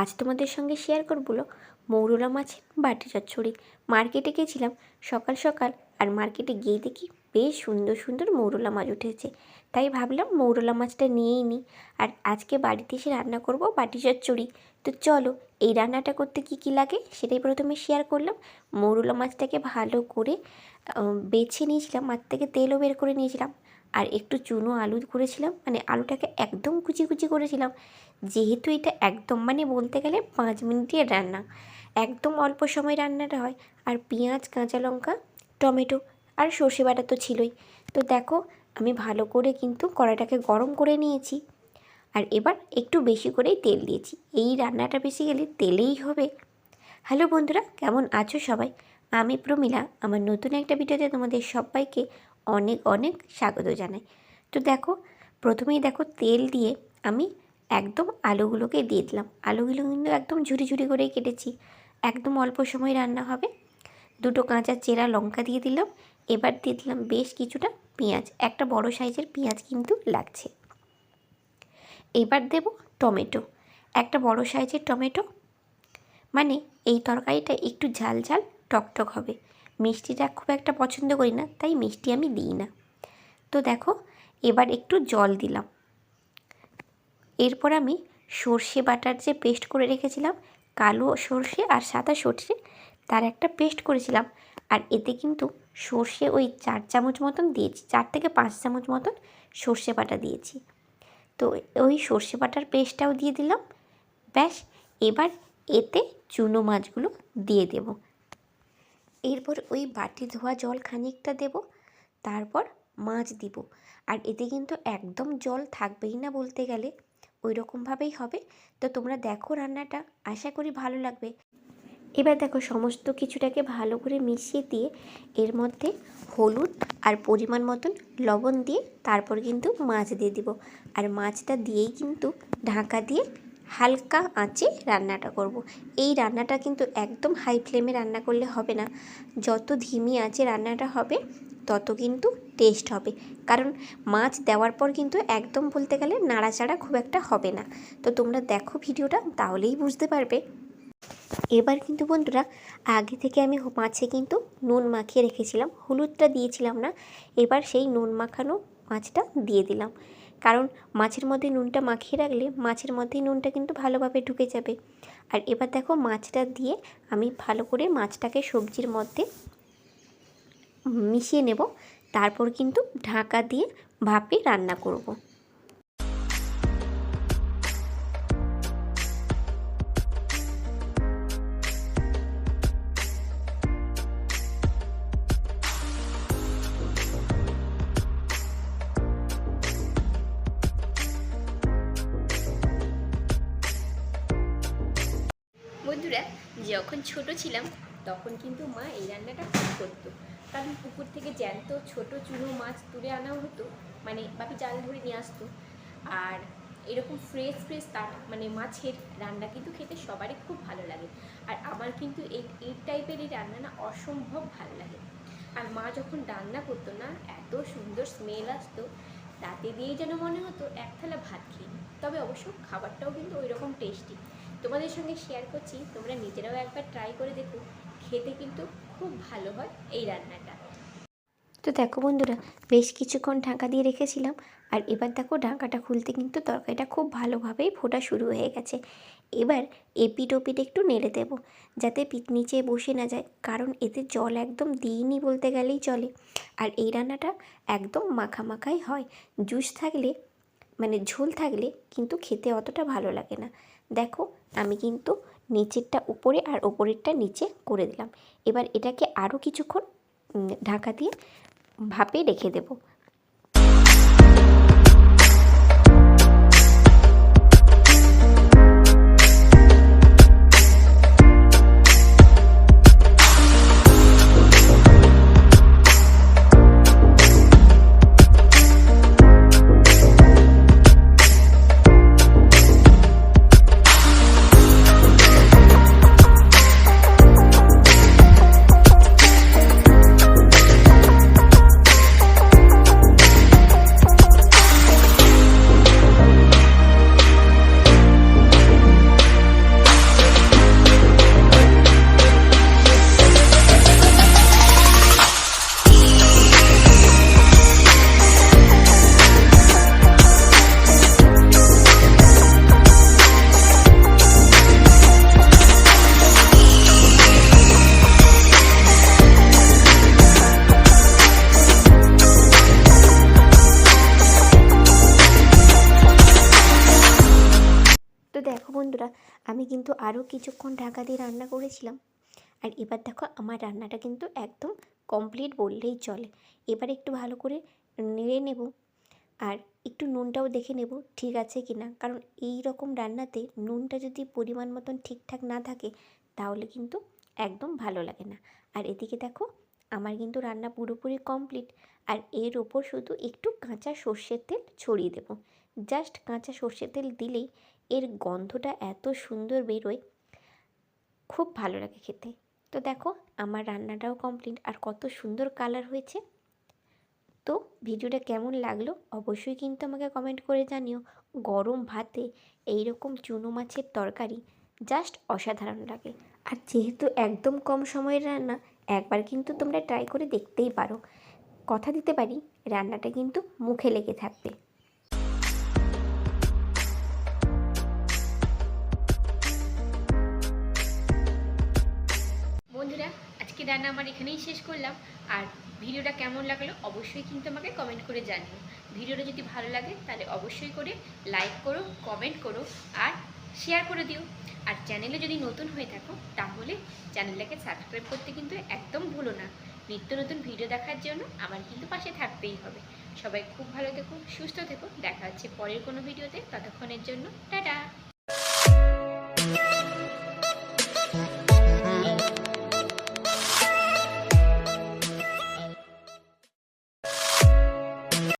আজ তোমাদের সঙ্গে শেয়ার করব মৌরলা মাছের বাটি চচ্চড়ি। মার্কেটে গেছিলাম সকাল সকাল আর মার্কেটে গিয়ে দেখি বেশ সুন্দর সুন্দর মৌরলা মাছ উঠেছে। তাই ভাবলাম মৌরলা মাছটা নিয়েই নিই আর আজকে বাড়িতে এসে রান্না করব বাটি চচ্চড়ি। তো চলো এই রান্নাটা করতে কি কি লাগে সেটাই প্রথমে শেয়ার করলাম। মৌরলা মাছটাকে ভালো করে বেছে নিয়েছিলাম, মাছ থেকে তেলও বের করে নিয়েছিলাম। আর একটু চুনো আলু করেছিলাম মানে আলুটাকে একদম কুচি কুচি করেছিলাম। যেহেতু এটা একদম মানে বলতে গেলে পাঁচ মিনিটের রান্না। একদম অল্প সময় রান্নাটা হয়। আর পেঁয়াজ, কাঁচা লঙ্কা, টমেটো আর সর্ষে বাটা তো ছিলই। তো দেখো, আমি ভালো করে কিন্তু কড়াইটাকে গরম করে নিয়েছি। আর এবার একটু বেশি করেই তেল দিয়েছি। এই রান্নাটা বেশি গেলে তেলেই হবে। হ্যালো বন্ধুরা, কেমন আছো সবাই? আমি প্রমিলা। আমার নতুন একটা ভিডিওতে তোমাদের সবাইকে অনেক অনেক স্বাগত জানাই। তো দেখো, প্রথমেই দেখো তেল দিয়ে আমি একদম আলুগুলোকে দিয়ে দিলাম। আলুগুলো কিন্তু একদম ঝুড়ি ঝুড়ি করেই কেটেছি। একদম অল্প সময় রান্না হবে। দুটো কাঁচা চেরা লঙ্কা দিয়ে দিলাম। এবার দিয়ে দিলাম বেশ কিছুটা পেঁয়াজ। একটা বড় সাইজের পেঁয়াজ কিন্তু লাগছে। এবার দেব টমেটো। একটা বড় সাইজের টমেটো মানে এই তরকারিটা একটু ঝাল ঝাল, টকটক হবে। মিষ্টিটা খুব একটা পছন্দ করি না, তাই মিষ্টি আমি দিই না। তো দেখো, এবার একটু জল দিলাম। এরপর আমি সর্ষে বাটার যে পেস্ট করে রেখেছিলাম, কালো সর্ষে আর সাদা সর্ষে, তার একটা পেস্ট করেছিলাম। আর এতে কিন্তু সর্ষে ওই চার চামচ মতন দিয়েছি, চার থেকে পাঁচ চামচ মতন সর্ষে বাটা দিয়েছি। তো ওই সর্ষে বাটার পেস্টটাও দিয়ে দিলাম, ব্যাস, এবার এতে চুনো মাছগুলো দিয়ে দেব। এরপর ওই বাটি ধোয়া জল খানিকটা দেব, তারপর মাছ দিব। আর এতে কিন্তু একদম জল থাকবেই না বলতে গেলে ওই রকমভাবেই হবে। তো তোমরা দেখো রান্নাটা, আশা করি ভালো লাগবে। এবার দেখো সমস্ত কিছুটাকে ভালো করে মিশিয়ে দিয়ে এর মধ্যে হলুদ আর পরিমাণ মতন লবণ দিয়ে তারপর কিন্তু মাছ দিয়ে দিব। আর মাছটা দিয়েই কিন্তু ঢাকা দিয়ে হালকা আঁচে রান্নাটা করব। এই রান্নাটা কিন্তু একদম হাই ফ্লেমে রান্না করলে হবে না। যত ধিমি আঁচে রান্নাটা হবে, তত কিন্তু টেস্ট হবে। কারণ মাছ দেওয়ার পর কিন্তু একদম বলতে গেলে নাড়াচাড়া খুব একটা হবে না। তো তোমরা দেখো ভিডিওটা, তাহলেই বুঝতে পারবে। এবার কিন্তু বন্ধুরা, আগে থেকে আমি মাছে কিন্তু নুন মাখিয়ে রেখেছিলাম। হলুদটা দিয়েছিলাম না, এবার সেই নুন মাখানো মাছটা দিয়ে দিলাম। কারণ মাছের মধ্যে নুনটা মাখিয়ে রাখলে মাছের মধ্যেই নুনটা কিন্তু ভালোভাবে ঢুকে যাবে আর এবার দেখো মাছটা দিয়ে আমি ভালো করে মাছটাকে সবজির মধ্যে মিশিয়ে নেব তারপর কিন্তু ঢাকা দিয়ে ভাপে রান্না করব। যখন ছোট ছিলাম, তখন কিন্তু মা এই রান্নাটা খুব করতো। কারণ পুকুর থেকে জ্যান্ত ছোট চুনো মাছ তুলে আনা হতো মানে বাপি জাল ধরে নিয়ে আসতো। আর এরকম ফ্রেশ ফ্রেশ তার মানে মাছের রান্না কিন্তু খেতে সবারই খুব ভালো লাগে। আর আমার কিন্তু এই এই টাইপের এই রান্না না অসম্ভব ভালো লাগে। আর মা যখন রান্না করতো না, এত সুন্দর স্মেল আসতো, তাতে দিয়েই যেন মনে হতো এক থালা ভাত খেয়ে তবে অবশ্য খাবারটাও কিন্তু ওই রকম টেস্টি তোমাদের সঙ্গে শেয়ার করছি, তোমরা নিজেরাও একবার ট্রাই করে দেখো, খেতে কিন্তু খুব ভালো হয় এই রান্নাটা। তো দেখো বন্ধুরা, বেশ কিছুক্ষণ ঢাকা দিয়ে রেখেছিলাম, আর এবার দেখো ঢাকাটা খুলতে কিন্তু তরকারিটা খুব ভালোভাবেই ফোটা শুরু হয়ে গেছে। এবার এপিট ওপিট একটু নেড়ে দেব, যাতে পিঠ নিচে বসে না যায়, কারণ এতে জল একদম দিইনি বলতে গেলেই চলে। আর এই রান্নাটা একদম মাখা মাখাই হয়, জুস থাকলে মানে ঝোল থাকলে কিন্তু খেতে অতটা ভালো লাগে না। দেখো আমি কিন্তু নিচেরটা উপরে আর ওপরেরটা নিচে করে দিলাম। এবার এটাকে আরও কিছুক্ষণ ঢাকা দিয়ে ভাপে রেখে দেবো। আমি কিন্তু আরও কিছুক্ষণ ঢাকা দিয়ে রান্না করেছিলাম। আর এবার দেখো, আমার রান্নাটা কিন্তু একদম কমপ্লিট বললেই চলে। এবার একটু ভালো করে নেড়ে নেব আর একটু নুনটাও দেখে নেব ঠিক আছে কি না। কারণ এই রকম রান্নাতে নুনটা যদি পরিমাণ মতন ঠিকঠাক না থাকে, তাহলে কিন্তু একদম ভালো লাগে না। আর এদিকে দেখো, আমার কিন্তু রান্না পুরোপুরি কমপ্লিট আর এর ওপর শুধু একটু কাঁচা সর্ষের তেল ছড়িয়ে দেবো। জাস্ট কাঁচা সর্ষের তেল দিলেই এর গন্ধটা এত সুন্দর বেরোয়। খুব ভালো লাগে খেতে। তো দেখো, আমার রান্নাটাও কমপ্লিট আর কত সুন্দর কালার হয়েছে। তো ভিডিওটা কেমন লাগল অবশ্যই কিন্তু আমাকে কমেন্ট করে জানিও। গরম ভাতে এই রকম চুনো মাছের তরকারি জাস্ট অসাধারণ লাগে। আর যেহেতু একদম কম সময়ের রান্না, একবার কিন্তু তোমরা ট্রাই করে দেখতেই পারো। কথা দিতে পারি, রান্নাটা কিন্তু মুখে লেগে থাকবে। রান্না আমার এখানেই শেষ করলাম। আর ভিডিওটা কেমন লাগল অবশ্যই কিন্তু আমাকে কমেন্ট করে জানিও। ভিডিওটা যদি ভালো লাগে তাহলে অবশ্যই করে লাইক করো কমেন্ট করো আর শেয়ার করে দিও। আর চ্যানেলে যদি নতুন হয়ে থাকো তাহলে চ্যানেলটাকে সাবস্ক্রাইব করতে কিন্তু একদম ভুলো না। নিত্য নতুন ভিডিও দেখার জন্য আমার কিন্তু পাশে থাকতেই হবে। সবাই খুব ভালো থেকো, সুস্থ থেকো। দেখা হচ্ছে পরের কোনো ভিডিওতে। ততক্ষণের জন্য টাটা।